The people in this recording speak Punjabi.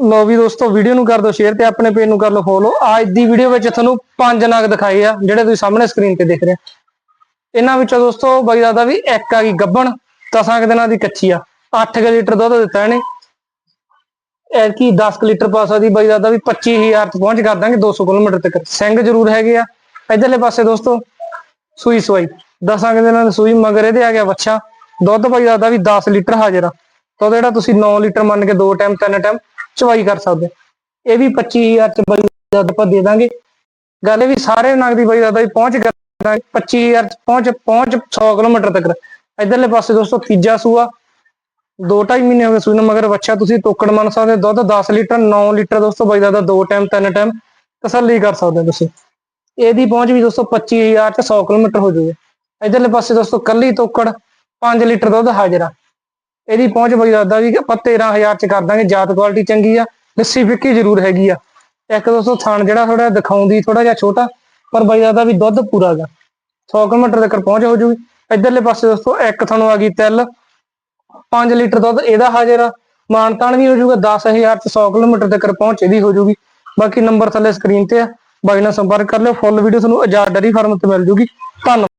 ਲੋ ਵੀ ਦੋਸਤੋ ਵੀਡੀਓ ਨੂੰ ਕਰ ਦਿਓ ਸ਼ੇਅਰ ਤੇ ਆਪਣੇ ਪੇਜ ਨੂੰ ਕਰ ਲਓ ਫੋਲੋ ਅੱਜ ਦੀ ਵੀਡੀਓ ਵਿੱਚ ਤੁਹਾਨੂੰ ਪੰਜ ਨਗ ਦਿਖਾਏ ਆ, ਜਿਹੜੇ ਤੁਸੀਂ ਸਾਹਮਣੇ ਸਕਰੀਨ ਤੇ ਦੇਖ ਰਹੇ ਇਹਨਾਂ ਵਿੱਚੋਂ ਦੋਸਤੋ, ਬਾਈ ਦਾਦਾ ਵੀ ਇੱਕ ਆ ਗਈ ਗੱਬਣ, ਦਸਾਂ ਕੁ ਦਿਨਾਂ ਦੀ ਕੱਚੀ ਆ। 8 ਲੀਟਰ ਦੁੱਧ ਦਿੱਤਾ ਇਹਨੇ। ਇਹ 10 ਲੀਟਰ ਪਾ ਸਕਦੀ, ਬਾਈ ਦਾਦਾ ਵੀ 25000 ਚ ਪਹੁੰਚ ਕਰ ਦਾਂਗੇ 200 ਕਿਲੋਮੀਟਰ ਤੱਕ। ਸਿੰਘ ਜ਼ਰੂਰ ਹੈਗੇ ਆ। ਇਧਰਲੇ ਪਾਸੇ ਦੋਸਤੋ, ਸੂਈ ਸਵਾਈ। ਦਸਾਂ ਕੁ ਦਿਨਾਂ ਦੀ ਸੂਈ, ਮਗਰ ਇਹਦੇ ਆ ਗਿਆ ਬੱਚਾ ਦੁੱਧ ਬਾਈ ਦਾਦਾ ਵੀ 10 ਲੀਟਰ ਹਾਜ਼ਰ ਆ। ਤਾਂ ਜਿਹੜਾ ਤੁਸੀਂ 9 ਲੀਟਰ ਮੰਨ ਕੇ ਦੋ ਟਾਈਮ, ਤਿੰਨ ਟਾਈਮ ਚਵਾਈ ਕਰ ਸਕਦੇ ਇਹ ਵੀ 25000 ਚ ਬਾਈ ਦਾਦਾ ਆਪਾਂ ਦੇ ਦਾਂਗੇ। ਗੱਲ ਇਹ ਵੀ ਸਾਰੇ ਨਗ ਦੀ ਬਾਈ ਪਹੁੰਚ ਕਰ 25000 ਚ ਪਹੁੰਚ ਪਹੁੰਚ 100 ਕਿਲੋਮੀਟਰ ਤੱਕ। ਇਧਰਲੇ ਪਾਸੇ ਦੋਸਤੋ ਤੀਜਾ ਸੂਆ। ਦੋ ਢਾਈ ਮਹੀਨੇ ਹੋ ਗਏ ਸੂਈ ਨੂੰ, ਮਗਰ ਬੱਚਾ ਤੁਸੀਂ ਤੋਕੜ ਮੰਨ ਸਕਦੇ ਹੋ। ਦੁੱਧ 10 ਲੀਟਰ 9 ਲੀਟਰ ਦੋਸਤੋ ਬਾਈ ਦਾਦਾ, ਦੋ ਟਾਈਮ, ਤਿੰਨ ਟਾਈਮ ਤਸੱਲੀ ਕਰ ਸਕਦੇ ਹੋ ਤੁਸੀਂ। ਇਹਦੀ ਪਹੁੰਚ ਵੀ ਦੋਸਤੋ 25000 ਚ 100 ਕਿਲੋਮੀਟਰ ਹੋ ਜਾਊਗੀ ਇਧਰਲੇ ਪਾਸੇ ਦੋਸਤੋ ਕੱਲੀ ਤੋਕੜ 5 ਲੀਟਰ ਦੁੱਧ ਹਾਜ਼ਰਾ ਇਹਦੀ ਪਹੁੰਚ ਬਈ ਦੱਸਦਾ ਵੀ ਆਪਾਂ 13000 ਚ ਕਰ ਦਾਂਗੇ, ਜਾਤ ਕੁਆਲਿਟੀ ਚੰਗੀ ਆ ਲੱਸੀ ਫਿੱਕੀ ਜ਼ਰੂਰ ਹੈਗੀ ਆ। ਇੱਕ ਦੋਸਤੋ ਥਣ ਜਿਹੜਾ ਥੋੜਾ ਦਿਖਾਉਂਦੀ ਥੋੜਾ ਜਿਹਾ ਛੋਟਾ, ਪਰ ਬਈ ਦੱਸਦਾ ਵੀ ਦੁੱਧ ਪੂਰਾ ਗਾ 100 ਕਿਲੋਮੀਟਰ ਤੱਕ ਪਹੁੰਚ ਹੋ ਜੂਗੀ। ਇਧਰਲੇ ਪਾਸੇ ਦੋਸਤੋ ਇੱਕ ਤੁਹਾਨੂੰ ਆ ਗਈ ਤਿਲ। 5 ਲੀਟਰ ਦੁੱਧ, ਇਹਦਾ ਹਾਜ਼ਰ ਆ। ਮਾਨਤਾਨ ਵੀ ਹੋ ਜਾਊਗਾ 10000 ਚ 100 ਕਿਲੋਮੀਟਰ ਤੱਕ ਪਹੁੰਚ ਇਹਦੀ ਹੋ ਜੂਗੀ। ਬਾਕੀ ਨੰਬਰ ਥੱਲੇ ਸਕਰੀਨ ਤੇ ਆ। ਬਾਈ ਨਾਲ ਸੰਪਰਕ ਕਰ ਲਿਓ ਫੁੱਲ ਵੀਡੀਓ ਤੁਹਾਨੂੰ ਆਜ਼ਾਦ ਡੈਰੀ ਫਾਰਮ ਤੇ ਮਿਲ ਜੂਗੀ। ਧੰਨਵਾਦ।